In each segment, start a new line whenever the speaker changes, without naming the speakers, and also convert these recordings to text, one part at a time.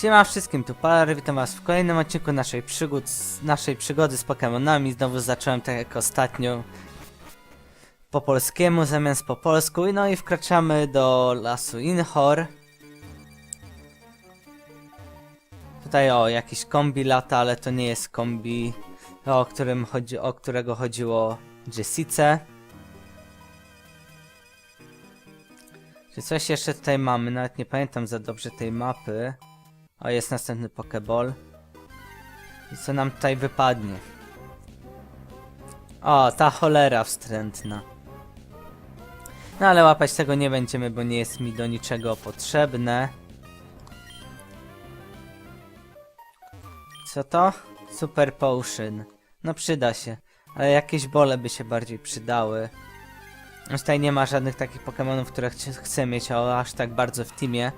Siema wszystkim, tu Palar, witam was w kolejnym odcinku naszej przygód, naszej przygody z Pokemonami. Znowu zacząłem tak jak ostatnio po polskiemu zamiast po polsku. No i wkraczamy do lasu Inhor. Tutaj o, jakiś kombi lata, ale to nie jest kombi, o, którym chodzi, o którego chodziło Jessice. Czy coś jeszcze tutaj mamy? Nawet nie pamiętam za dobrze tej mapy. O, jest następny Pokeball. I co nam tutaj wypadnie? O, ta cholera wstrętna. No ale łapać tego nie będziemy, bo nie jest mi do niczego potrzebne. Co to? Super Potion. No przyda się. Ale jakieś bole by się bardziej przydały. Tutaj nie ma żadnych takich Pokemonów, które ch chcę mieć o, aż tak bardzo w teamie.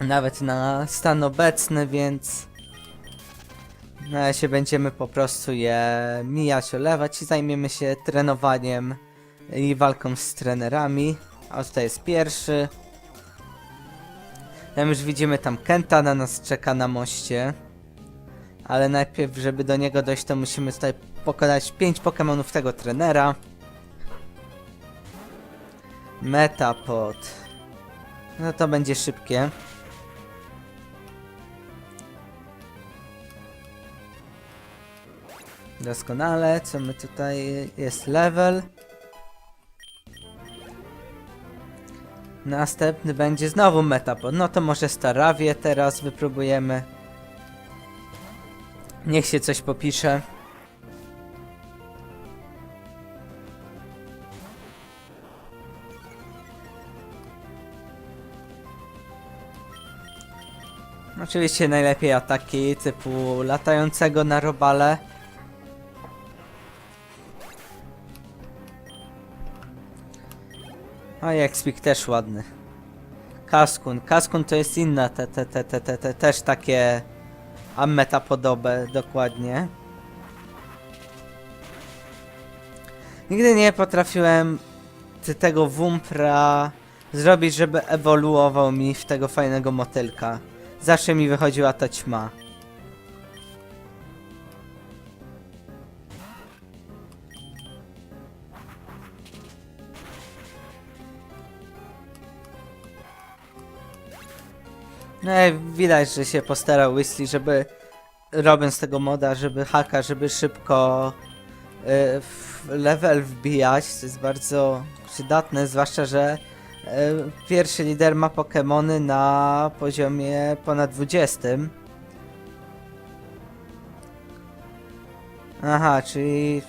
Nawet na stan obecny, więc... Na razie będziemy po prostu je mijać, olewać i zajmiemy się trenowaniem i walką z trenerami. A tutaj jest pierwszy. Tam już widzimy tam Kenta na nas czeka na moście. Ale najpierw, żeby do niego dojść, to musimy tutaj pokonać 5 Pokemonów tego trenera. Metapod. No to będzie szybkie. Doskonale, co my tutaj jest level. Następny będzie znowu Metapod. No to może Starawie teraz wypróbujemy. Niech się coś popisze. Oczywiście najlepiej ataki typu latającego na robale. A Expik też ładny. Kaskun. Kaskun to jest inna, te, te, te, te, te, te też takie ammeta podobe, dokładnie. Nigdy nie potrafiłem tego Wumpra zrobić, żeby ewoluował mi w tego fajnego motylka. Zawsze mi wychodziła ta ćma. I widać, że się postarał Weasley, żeby robiąc tego moda, żeby haka, żeby szybko y, level wbijać. To jest bardzo przydatne, zwłaszcza, że y, pierwszy lider ma Pokémony na poziomie ponad 20. Aha, czyli...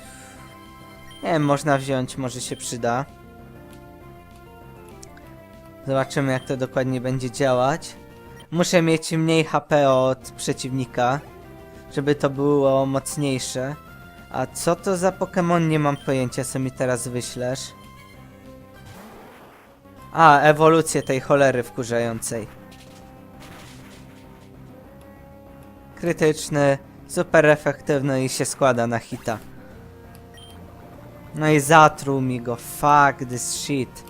Nie wiem, można wziąć, może się przyda. Zobaczymy jak to dokładnie będzie działać. Muszę mieć mniej HP od przeciwnika, żeby to było mocniejsze. A co to za Pokémon? Nie mam pojęcia, co mi teraz wyślesz. A, ewolucję tej cholery wkurzającej. Krytyczny, super efektywny i się składa na hita. No i zatruł mi go, fuck this shit.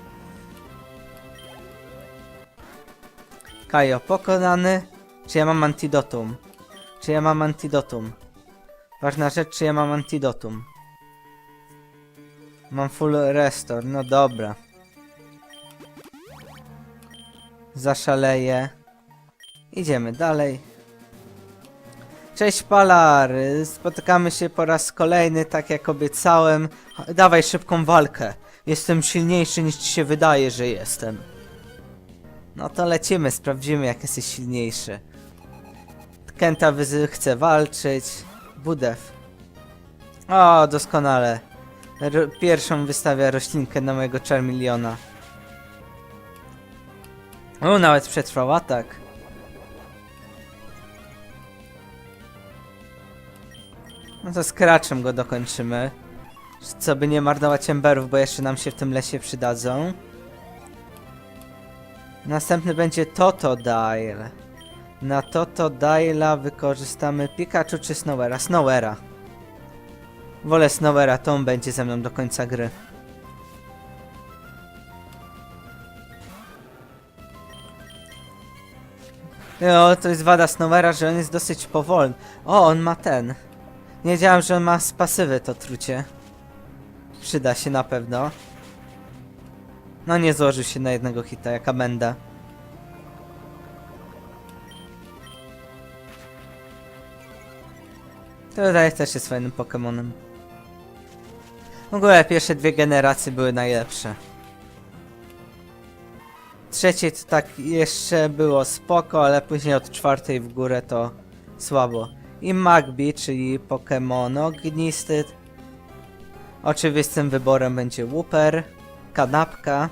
Kajo pokonany. Czy ja mam antidotum? Czy ja mam antidotum? Ważna rzecz, czy ja mam antidotum? Mam full restore, no dobra. Zaszaleję. Idziemy dalej. Cześć Palar, spotykamy się po raz kolejny, tak jak obiecałem. Dawaj szybką walkę. Jestem silniejszy niż ci się wydaje, że jestem. No to lecimy, sprawdzimy jak jesteś silniejszy. Kenta chce walczyć. Budew. O, doskonale. Pierwszą wystawia roślinkę na mojego Charmeleona. O, nawet przetrwał atak. No to skraczem go dokończymy. Co by nie marnować emberów, bo jeszcze nam się w tym lesie przydadzą. Następny będzie Totodile. Na Totodile'a wykorzystamy Pikachu czy Snowera? Snowera. Wolę Snowera, to on będzie ze mną do końca gry. No, to jest wada Snowera, że on jest dosyć powolny. O, on ma ten. Nie wiedziałem, że on ma z pasywy to trucie. Przyda się na pewno. No nie złożył się na jednego hita, jaka. To wydaje też jest fajnym Pokemonem. W ogóle pierwsze dwie generacje były najlepsze. Trzecie to tak jeszcze było spoko, ale później od czwartej w górę to słabo. I Magby, czyli Pokémon ognisty. Oczywistym wyborem będzie Wooper, Kanapka.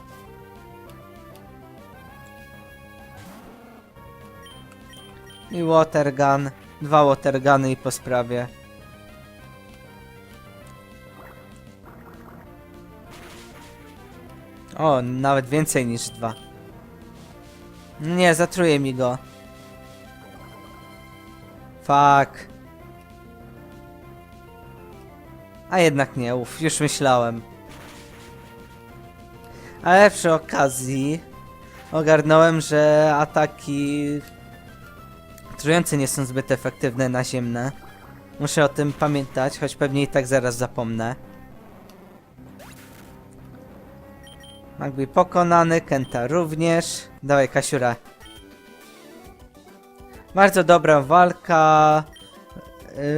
I Watergun. Dwa Waterguny i po sprawie. O, nawet więcej niż dwa. Nie, zatruje mi go. Fuck. A jednak nie, uff, już myślałem. Ale przy okazji ogarnąłem, że ataki trujące nie są zbyt efektywne naziemne. Muszę o tym pamiętać, choć pewnie i tak zaraz zapomnę. Magby pokonany, Kenta również. Dawaj, Kasiura. Bardzo dobra walka.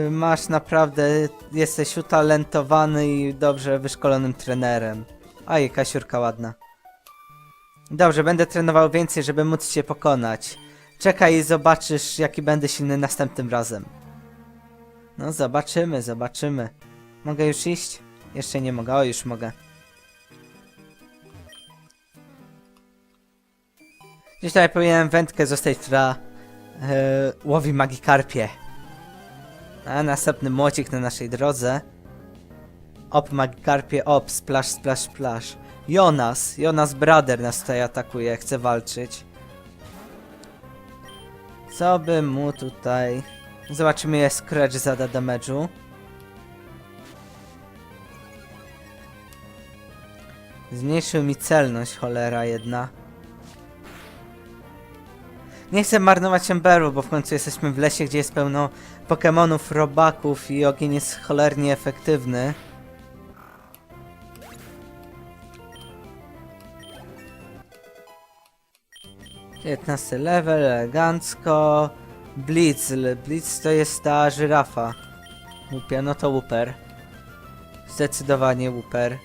Yy, Masz naprawdę, jesteś utalentowany i dobrze wyszkolonym trenerem. Aj, Kasiurka ładna. Dobrze, będę trenował więcej, żeby móc cię pokonać. Czekaj i zobaczysz, jaki będę silny następnym razem. No, zobaczymy, zobaczymy. Mogę już iść? Jeszcze nie mogę, o już mogę. Gdzieś tutaj powinienem wędkę zostać, która e, łowi magikarpie. A następny młocik na naszej drodze. Op magikarpie, op, splash, splash, splash. Jonas, Jonas Brother nas tutaj atakuje, chce walczyć. Co by mu tutaj... Zobaczymy, jak Scratch zada damage'u. Zmniejszył mi celność, cholera jedna. Nie chcę marnować Emberu, bo w końcu jesteśmy w lesie, gdzie jest pełno Pokemonów, robaków i ogień jest cholernie efektywny. Piętnasty level, elegancko. Blitz, Blitz to jest ta żyrafa. Łupia, no to Wooper. Zdecydowanie Wooper.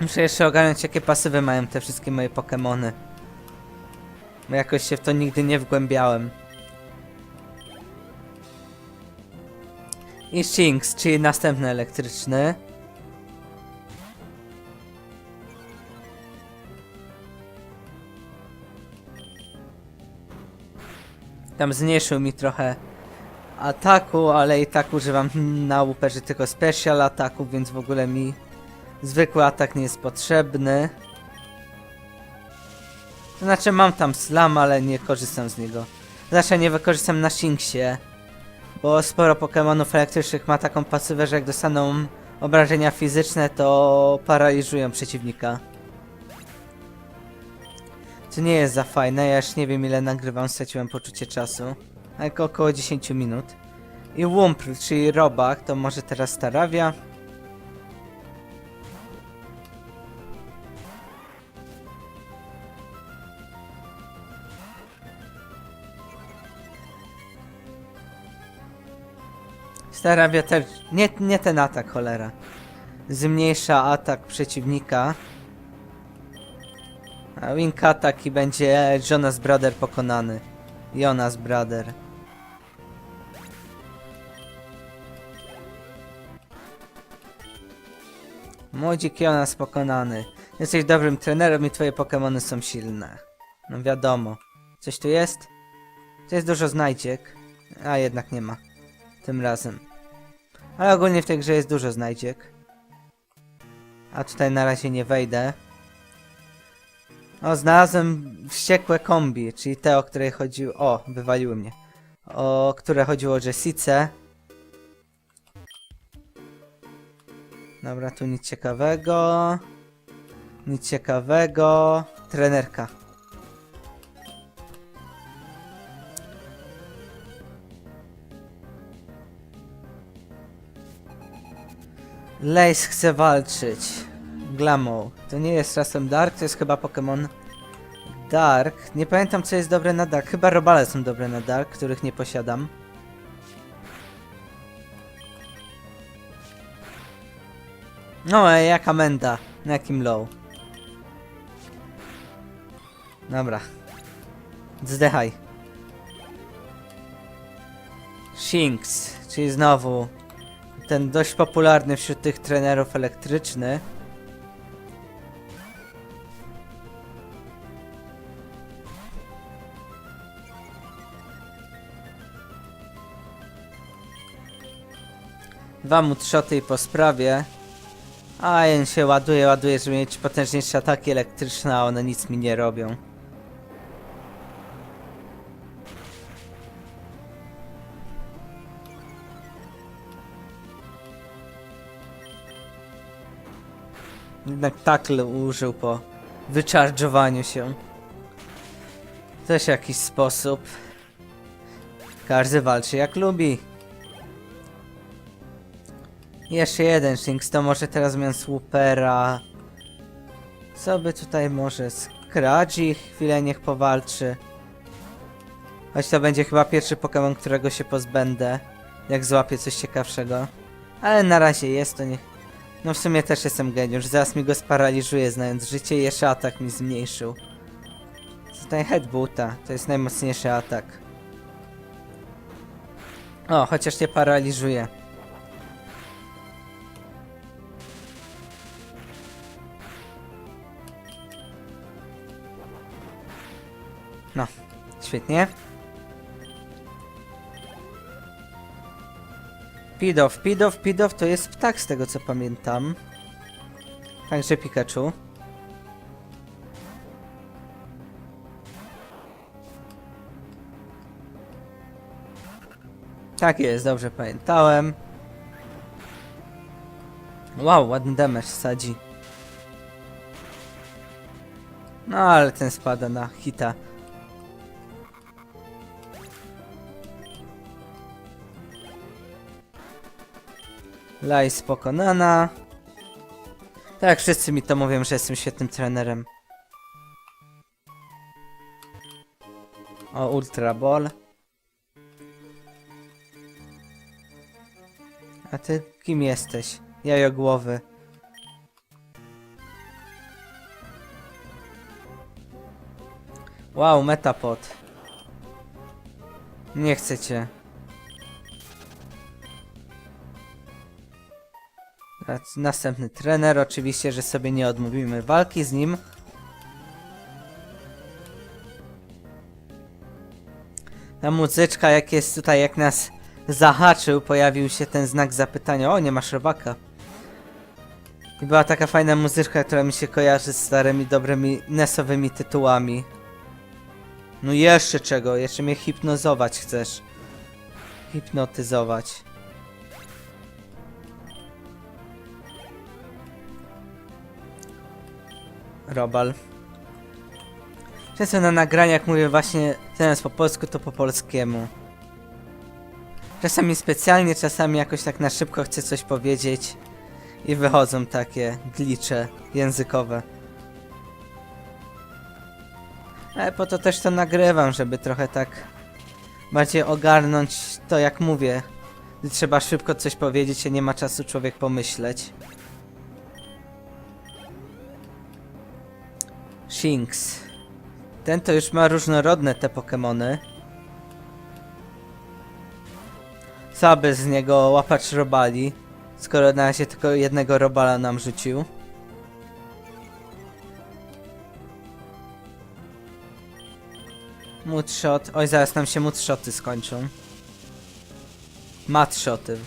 Muszę jeszcze ogarnąć jakie pasywy mają te wszystkie moje Pokemony. Bo jakoś się w to nigdy nie wgłębiałem. I Shinx, czyli następny elektryczny. Tam zmniejszył mi trochę ataku, ale i tak używam na łuperze tylko special ataków, więc w ogóle mi zwykły atak nie jest potrzebny. To znaczy mam tam slam, ale nie korzystam z niego. Zawsze nie wykorzystam na Shinxie. Bo sporo Pokemonów elektrycznych ma taką pasywę, że jak dostaną obrażenia fizyczne, to paraliżują przeciwnika. To nie jest za fajne, ja już nie wiem ile nagrywam, straciłem poczucie czasu. Ale około 10 minut. I Wumpl, czyli robak, to może teraz Staravia. Starawia też... Nie, nie ten atak, cholera. Zmniejsza atak przeciwnika. A wing attack i będzie Jonas Brother pokonany. Jonas Brother. Młodzik Jonas pokonany. Jesteś dobrym trenerem i twoje Pokemony są silne. No wiadomo. Coś tu jest? To jest dużo znajdziek. A jednak nie ma. Tym razem. Ale ogólnie w tej grze jest dużo znajdziek. A tutaj na razie nie wejdę. O, znalazłem wściekłe kombi, czyli te, o której chodziło... O, wywaliły mnie. O które chodziło o Jessice. Dobra, tu nic ciekawego. Nic ciekawego. Trenerka. Lace chce walczyć. Glamour. To nie jest czasem Dark, to jest chyba Pokémon Dark. Nie pamiętam co jest dobre na Dark. Chyba robale są dobre na Dark, których nie posiadam. No, a jaka menda? Na jakim low? Dobra. Zdechaj. Shinx, czyli znowu ten dość popularny wśród tych trenerów elektryczny. Dwa mutshoty i po sprawie. A jen się ładuje, ładuje, żeby mieć potężniejsze ataki elektryczne, a one nic mi nie robią. Jednak takle użył po wyczarżowaniu się. Też jakiś sposób. Każdy walczy jak lubi. Jeszcze jeden Shinx, to może teraz miałem Swoopera. Co by tutaj może? Skradzi chwilę niech powalczy. Choć to będzie chyba pierwszy Pokémon, którego się pozbędę. Jak złapię coś ciekawszego. Ale na razie jest to niech... No w sumie też jestem geniusz, zaraz mi go sparaliżuje znając życie i jeszcze atak mi zmniejszył. Tutaj headbuta, to jest najmocniejszy atak. O, chociaż nie paraliżuje. No, świetnie. Pidow, Pidow, Pidow to jest ptak z tego co pamiętam. Także Pikachu. Tak jest, dobrze pamiętałem. Wow, ładny damage sadzi. No ale ten spada na hita. Lajs pokonana. Tak, wszyscy mi to mówią, że jestem świetnym trenerem. O, Ultra Ball. A ty kim jesteś? Jajogłowy. Wow, Metapod. Nie chcecie. Teraz Następny trener, oczywiście, że sobie nie odmówimy walki z nim. Ta muzyczka, jak jest tutaj, jak nas zahaczył, pojawił się ten znak zapytania. O, nie masz robaka. I była taka fajna muzyczka, która mi się kojarzy z starymi, dobrymi nesowymi tytułami. No jeszcze czego? Jeszcze mnie hipnozować chcesz. Hipnotyzować. Robal. Często na nagraniach mówię właśnie zamiast po polsku, to po polskiemu. Czasami specjalnie, czasami jakoś tak na szybko chcę coś powiedzieć i wychodzą takie glicze językowe. Ale po to też to nagrywam, żeby trochę tak bardziej ogarnąć to jak mówię. Trzeba szybko coś powiedzieć, a nie ma czasu człowiek pomyśleć. Shinx. Ten to już ma różnorodne te Pokemony. Co z niego łapacz robali, skoro na razie tylko jednego robala nam rzucił. Mudshot. Oj, zaraz nam się mudshoty skończą. Madshoty.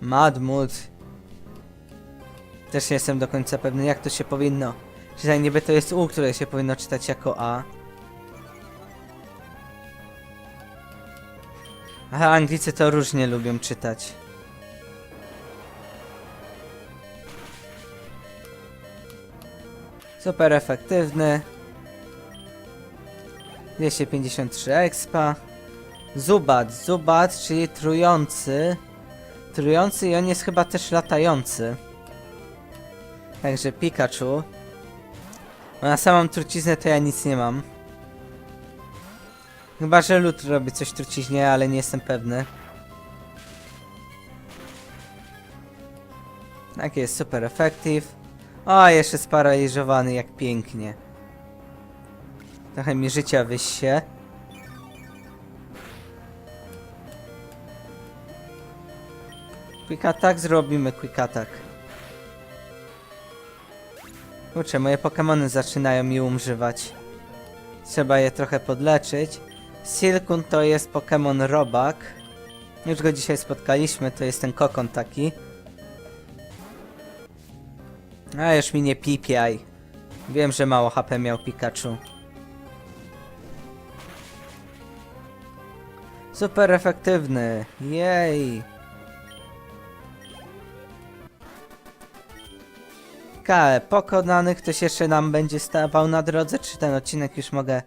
Mad Mud. Też nie jestem do końca pewny, jak to się powinno czytać. Niby to jest U, które się powinno czytać jako A. Aha, Anglicy to różnie lubią czytać. Super efektywny. 253 expa. Zubat, Zubat, czyli trujący. Trujący i on jest chyba też latający. Także Pikachu. Bo na samą truciznę to ja nic nie mam. Chyba, że lód robi coś truciźnie, ale nie jestem pewny. Tak jest, super effective. O, jeszcze sparaliżowany, jak pięknie. Trochę mi życia wyście. Quick attack zrobimy, quick attack. Kurczę, moje Pokémony zaczynają mi umrzywać. Trzeba je trochę podleczyć. Silkun to jest Pokémon robak. Już go dzisiaj spotkaliśmy, to jest ten kokon taki. A już mi nie pipiaj. Wiem, że mało HP miał Pikachu. Super efektywny. Jej. KE pokonany. Ktoś jeszcze nam będzie stawał na drodze? Czy ten odcinek już mogę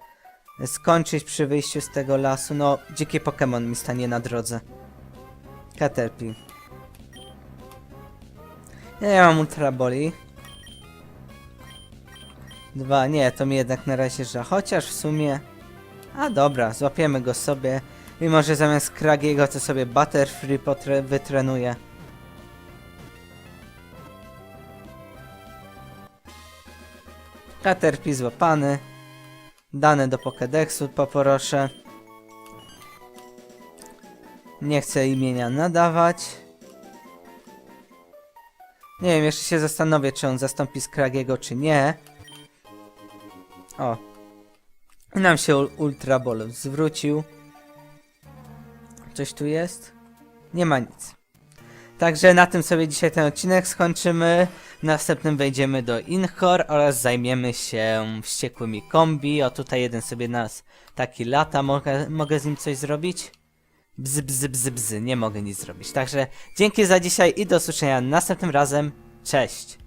skończyć przy wyjściu z tego lasu? No, dziki Pokémon mi stanie na drodze. Caterpie. Ja nie mam Ultra Boli. Dwa, nie, to mi jednak na razie że chociaż w sumie... A dobra, złapiemy go sobie. I może zamiast Kragiego to sobie Butterfree potre- Caterpie złapany. Dane do Pokédexu poproszę. Nie chcę imienia nadawać. Nie wiem, jeszcze się zastanowię, czy on zastąpi Skragiego, czy nie. O. Nam się ul- Ultra Ball zwrócił. Coś tu jest? Nie ma nic. Także na tym sobie dzisiaj ten odcinek skończymy. W następnym wejdziemy do Inchor oraz zajmiemy się wściekłymi kombi. O tutaj jeden sobie nas taki lata. Mogę, mogę z nim coś zrobić? Bzy, bzy, bzy, bzy. Nie mogę nic zrobić. Także dzięki za dzisiaj i do usłyszenia następnym razem. Cześć!